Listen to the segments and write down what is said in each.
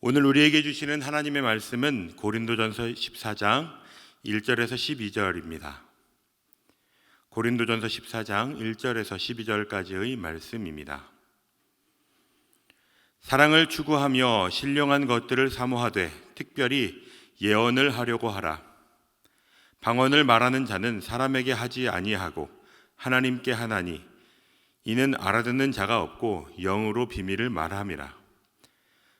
오늘 우리에게 주시는 하나님의 말씀은 고린도전서 14장 1절에서 12절입니다. 고린도전서 14장 1절에서 12절까지의 말씀입니다. 사랑을 추구하며 신령한 것들을 사모하되 특별히 예언을 하려고 하라. 방언을 말하는 자는 사람에게 하지 아니하고 하나님께 하나니 이는 알아듣는 자가 없고 영으로 비밀을 말함이라.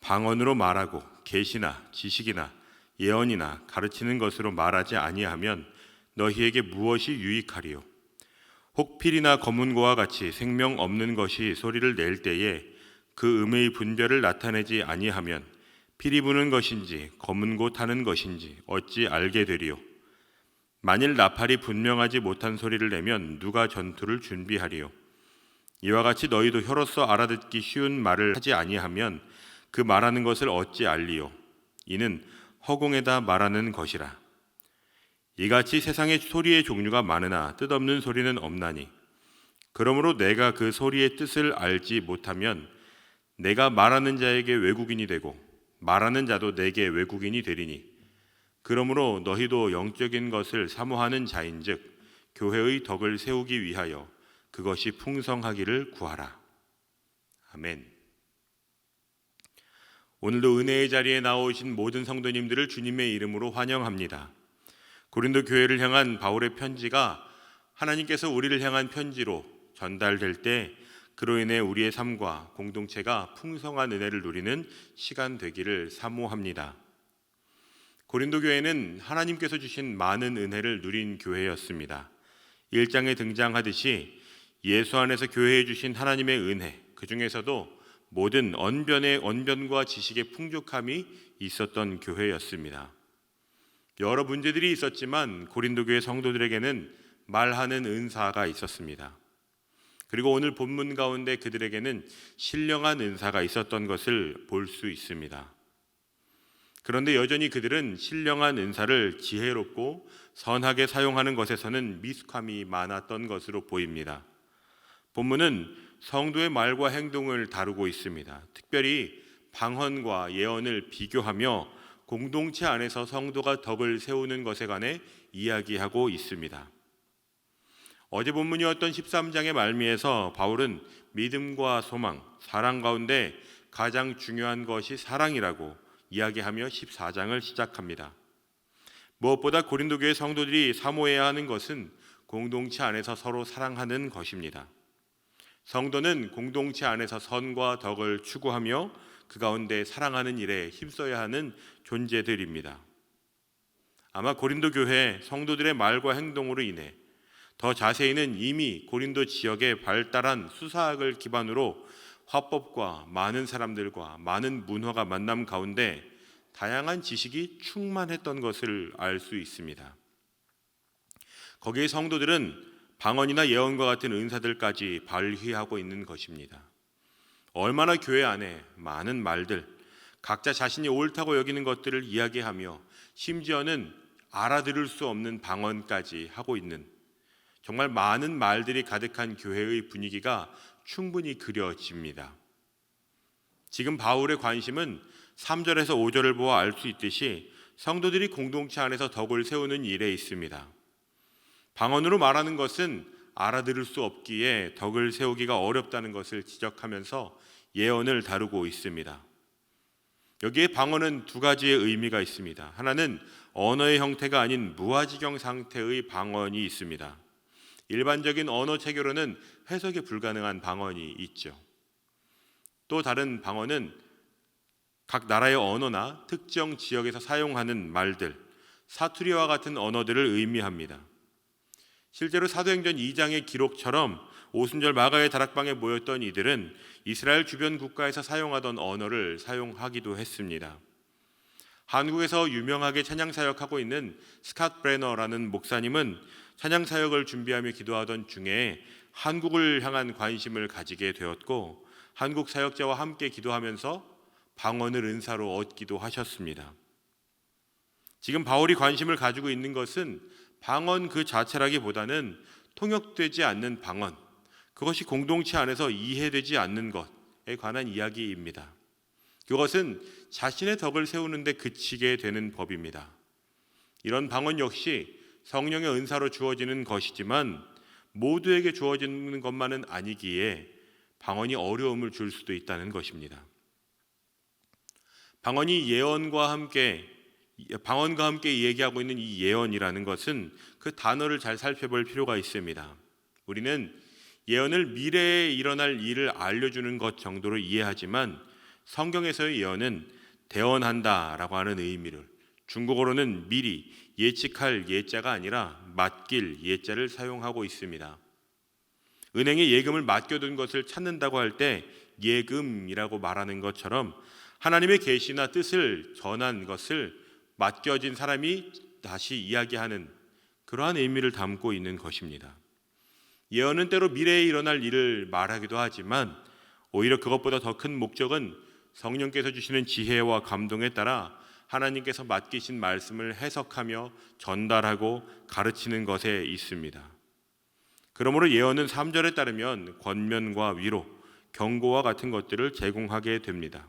방언으로 말하고 계시나 지식이나 예언이나 가르치는 것으로 말하지 아니하면 너희에게 무엇이 유익하리요? 혹 필이나 검은고와 같이 생명 없는 것이 소리를 낼 때에 그 음의 분별을 나타내지 아니하면 피리 부는 것인지 검은고 타는 것인지 어찌 알게 되리요? 만일 나팔이 분명하지 못한 소리를 내면 누가 전투를 준비하리요? 이와 같이 너희도 혀로서 알아듣기 쉬운 말을 하지 아니하면 그 말하는 것을 어찌 알리요? 이는 허공에다 말하는 것이라. 이같이 세상에 소리의 종류가 많으나 뜻없는 소리는 없나니. 그러므로 내가 그 소리의 뜻을 알지 못하면 내가 말하는 자에게 외국인이 되고 말하는 자도 내게 외국인이 되리니. 그러므로 너희도 영적인 것을 사모하는 자인즉 교회의 덕을 세우기 위하여 그것이 풍성하기를 구하라. 아멘. 오늘도 은혜의 자리에 나오신 모든 성도님들을 주님의 이름으로 환영합니다. 고린도 교회를 향한 바울의 편지가 하나님께서 우리를 향한 편지로 전달될 때 그로 인해 우리의 삶과 공동체가 풍성한 은혜를 누리는 시간 되기를 사모합니다. 고린도 교회는 하나님께서 주신 많은 은혜를 누린 교회였습니다. 1장에 등장하듯이 예수 안에서 교회에 주신 하나님의 은혜, 그 중에서도 모든 언변의 언변과 지식의 풍족함이 있었던 교회였습니다. 여러 문제들이 있었지만 고린도 교회 성도들에게는 말하는 은사가 있었습니다. 그리고 오늘 본문 가운데 그들에게는 신령한 은사가 있었던 것을 볼 수 있습니다. 그런데 여전히 그들은 신령한 은사를 지혜롭고 선하게 사용하는 것에서는 미숙함이 많았던 것으로 보입니다. 본문은 성도의 말과 행동을 다루고 있습니다. 특별히 방언과 예언을 비교하며 공동체 안에서 성도가 덕을 세우는 것에 관해 이야기하고 있습니다. 어제 본문이었던 13장의 말미에서 바울은 믿음과 소망, 사랑 가운데 가장 중요한 것이 사랑이라고 이야기하며 14장을 시작합니다. 무엇보다 고린도 교회 성도들이 사모해야 하는 것은 공동체 안에서 서로 사랑하는 것입니다. 성도는 공동체 안에서 선과 덕을 추구하며 그 가운데 사랑하는 일에 힘써야 하는 존재들입니다. 아마 고린도 교회 성도들의 말과 행동으로 인해 더 자세히는 이미 고린도 지역에 발달한 수사학을 기반으로 화법과 많은 사람들과 많은 문화가 만남 가운데 다양한 지식이 충만했던 것을 알 수 있습니다. 거기에 성도들은 방언이나 예언과 같은 은사들까지 발휘하고 있는 것입니다. 얼마나 교회 안에 많은 말들, 각자 자신이 옳다고 여기는 것들을 이야기하며 심지어는 알아들을 수 없는 방언까지 하고 있는 정말 많은 말들이 가득한 교회의 분위기가 충분히 그려집니다. 지금 바울의 관심은 3절에서 5절을 보아 알 수 있듯이 성도들이 공동체 안에서 덕을 세우는 일에 있습니다. 방언으로 말하는 것은 알아들을 수 없기에 덕을 세우기가 어렵다는 것을 지적하면서 예언을 다루고 있습니다. 여기에 방언은 두 가지의 의미가 있습니다. 하나는 언어의 형태가 아닌 무아지경 상태의 방언이 있습니다. 일반적인 언어 체계로는 해석이 불가능한 방언이 있죠. 또 다른 방언은 각 나라의 언어나 특정 지역에서 사용하는 말들, 사투리와 같은 언어들을 의미합니다. 실제로 사도행전 2장의 기록처럼 오순절 마가의 다락방에 모였던 이들은 이스라엘 주변 국가에서 사용하던 언어를 사용하기도 했습니다. 한국에서 유명하게 찬양 사역하고 있는 스캇 브레너라는 목사님은 찬양 사역을 준비하며 기도하던 중에 한국을 향한 관심을 가지게 되었고 한국 사역자와 함께 기도하면서 방언을 은사로 얻기도 하셨습니다. 지금 바울이 관심을 가지고 있는 것은 방언 그 자체라기보다는 통역되지 않는 방언, 그것이 공동체 안에서 이해되지 않는 것에 관한 이야기입니다. 그것은 자신의 덕을 세우는데 그치게 되는 법입니다. 이런 방언 역시 성령의 은사로 주어지는 것이지만 모두에게 주어지는 것만은 아니기에 방언이 어려움을 줄 수도 있다는 것입니다. 방언이 예언과 함께 방언과 함께 얘기하고 있는 이 예언이라는 것은 그 단어를 잘 살펴볼 필요가 있습니다. 우리는 예언을 미래에 일어날 일을 알려주는 것 정도로 이해하지만 성경에서의 예언은 대언한다라고 하는 의미를 중국어로는 미리 예측할 예자가 아니라 맡길 예자를 사용하고 있습니다. 은행에 예금을 맡겨둔 것을 찾는다고 할 때 예금이라고 말하는 것처럼 하나님의 계시나 뜻을 전한 것을 맡겨진 사람이 다시 이야기하는 그러한 의미를 담고 있는 것입니다. 예언은 때로 미래에 일어날 일을 말하기도 하지만 오히려 그것보다 더 큰 목적은 성령께서 주시는 지혜와 감동에 따라 하나님께서 맡기신 말씀을 해석하며 전달하고 가르치는 것에 있습니다. 그러므로 예언은 3절에 따르면 권면과 위로, 경고와 같은 것들을 제공하게 됩니다.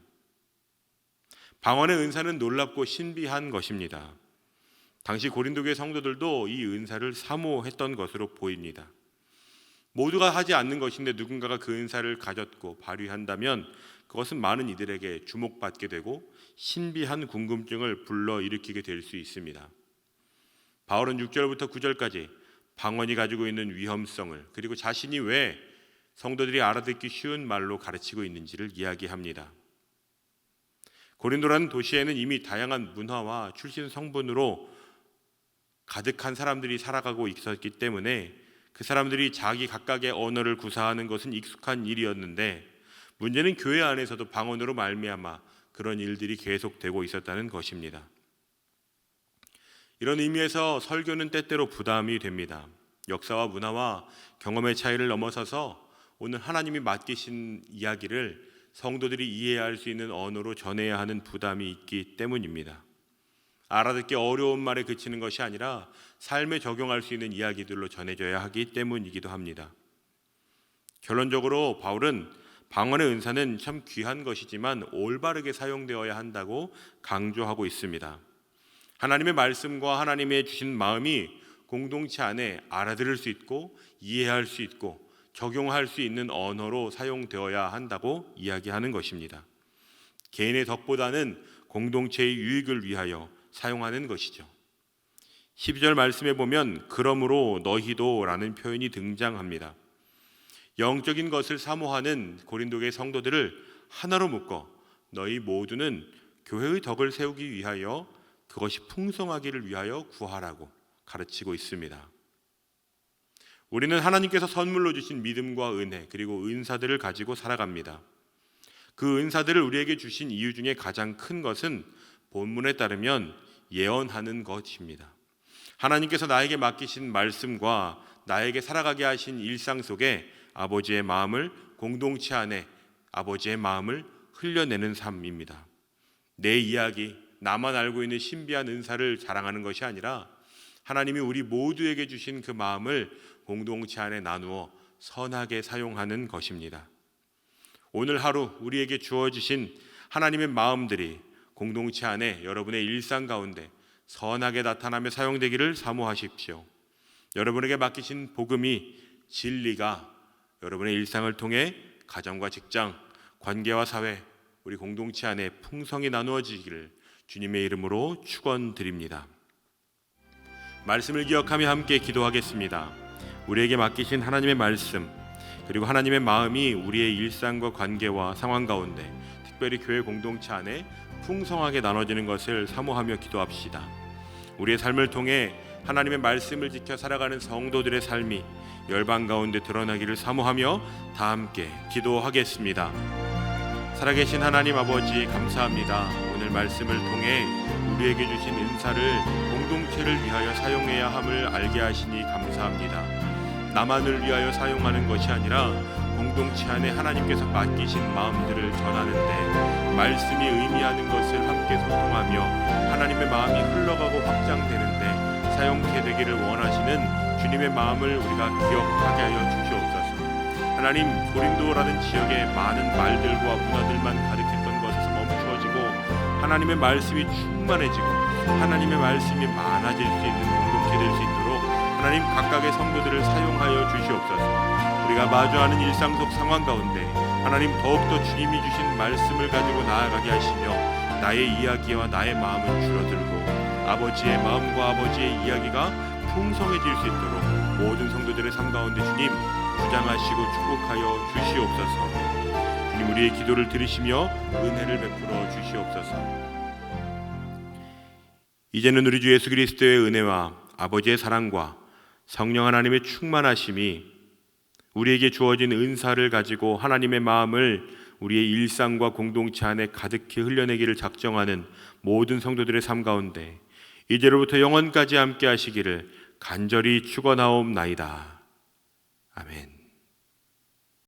방언의 은사는 놀랍고 신비한 것입니다. 당시 고린도교의 성도들도 이 은사를 사모했던 것으로 보입니다. 모두가 하지 않는 것인데 누군가가 그 은사를 가졌고 발휘한다면 그것은 많은 이들에게 주목받게 되고 신비한 궁금증을 불러 일으키게 될 수 있습니다. 바울은 6절부터 9절까지 방언이 가지고 있는 위험성을 그리고 자신이 왜 성도들이 알아듣기 쉬운 말로 가르치고 있는지를 이야기합니다. 고린도라는 도시에는 이미 다양한 문화와 출신 성분으로 가득한 사람들이 살아가고 있었기 때문에 그 사람들이 자기 각각의 언어를 구사하는 것은 익숙한 일이었는데 문제는 교회 안에서도 방언으로 말미암아 그런 일들이 계속되고 있었다는 것입니다. 이런 의미에서 설교는 때때로 부담이 됩니다. 역사와 문화와 경험의 차이를 넘어서서 오늘 하나님이 맡기신 이야기를 성도들이 이해할 수 있는 언어로 전해야 하는 부담이 있기 때문입니다. 알아듣기 어려운 말에 그치는 것이 아니라 삶에 적용할 수 있는 이야기들로 전해져야 하기 때문이기도 합니다. 결론적으로 바울은 방언의 은사는 참 귀한 것이지만 올바르게 사용되어야 한다고 강조하고 있습니다. 하나님의 말씀과 하나님의 주신 마음이 공동체 안에 알아들을 수 있고 이해할 수 있고 적용할 수 있는 언어로 사용되어야 한다고 이야기하는 것입니다. 개인의 덕보다는 공동체의 유익을 위하여 사용하는 것이죠. 12절 말씀에 보면 그러므로 너희도라는 표현이 등장합니다. 영적인 것을 사모하는 고린도의 성도들을 하나로 묶어 너희 모두는 교회의 덕을 세우기 위하여 그것이 풍성하기를 위하여 구하라고 가르치고 있습니다. 우리는 하나님께서 선물로 주신 믿음과 은혜 그리고 은사들을 가지고 살아갑니다. 그 은사들을 우리에게 주신 이유 중에 가장 큰 것은 본문에 따르면 예언하는 것입니다. 하나님께서 나에게 맡기신 말씀과 나에게 살아가게 하신 일상 속에 아버지의 마음을 공동체 안에 아버지의 마음을 흘려내는 삶입니다. 내 이야기, 나만 알고 있는 신비한 은사를 자랑하는 것이 아니라 하나님이 우리 모두에게 주신 그 마음을 공동체 안에 나누어 선하게 사용하는 것입니다. 오늘 하루 우리에게 주어지신 하나님의 마음들이 공동체 안에 여러분의 일상 가운데 선하게 나타나며 사용되기를 사모하십시오. 여러분에게 맡기신 복음이 진리가 여러분의 일상을 통해 가정과 직장, 관계와 사회, 우리 공동체 안에 풍성히 나누어지기를 주님의 이름으로 축원드립니다. 말씀을 기억하며 함께 기도하겠습니다. 우리에게 맡기신 하나님의 말씀 그리고 하나님의 마음이 우리의 일상과 관계와 상황 가운데 특별히 교회 공동체 안에 풍성하게 나눠지는 것을 사모하며 기도합시다. 우리의 삶을 통해 하나님의 말씀을 지켜 살아가는 성도들의 삶이 열방 가운데 드러나기를 사모하며 다 함께 기도하겠습니다. 살아계신 하나님 아버지 감사합니다. 오늘 말씀을 통해 우리에게 주신 은사를 공동체를 위하여 사용해야 함을 알게 하시니 감사합니다. 나만을 위하여 사용하는 것이 아니라 공동체 안에 하나님께서 맡기신 마음들을 전하는데 말씀이 의미하는 것을 함께 소통하며 하나님의 마음이 흘러가고 확장되는데 사용케 되기를 원하시는 주님의 마음을 우리가 기억하게 하여 주시옵소서. 하나님 고린도라는 지역에 많은 말들과 문화들만 가득했던 것에서 멈추어지고 하나님의 말씀이 충만해지고 하나님의 말씀이 많아질 수 있는 공동체 될 수 있도록 하나님 각각의 성도들을 사용하여 주시옵소서. 우리가 마주하는 일상 속 상황 가운데 하나님 더욱더 주님이 주신 말씀을 가지고 나아가게 하시며 나의 이야기와 나의 마음은 줄어들고 아버지의 마음과 아버지의 이야기가 풍성해질 수 있도록 모든 성도들의 삶 가운데 주님 주장하시고 축복하여 주시옵소서. 주님 우리의 기도를 들으시며 은혜를 베풀어 주시옵소서. 이제는 우리 주 예수 그리스도의 은혜와 아버지의 사랑과 성령 하나님의 충만하심이 우리에게 주어진 은사를 가지고 하나님의 마음을 우리의 일상과 공동체 안에 가득히 흘려내기를 작정하는 모든 성도들의 삶 가운데 이제로부터 영원까지 함께 하시기를 간절히 축원하옵나이다. 아멘.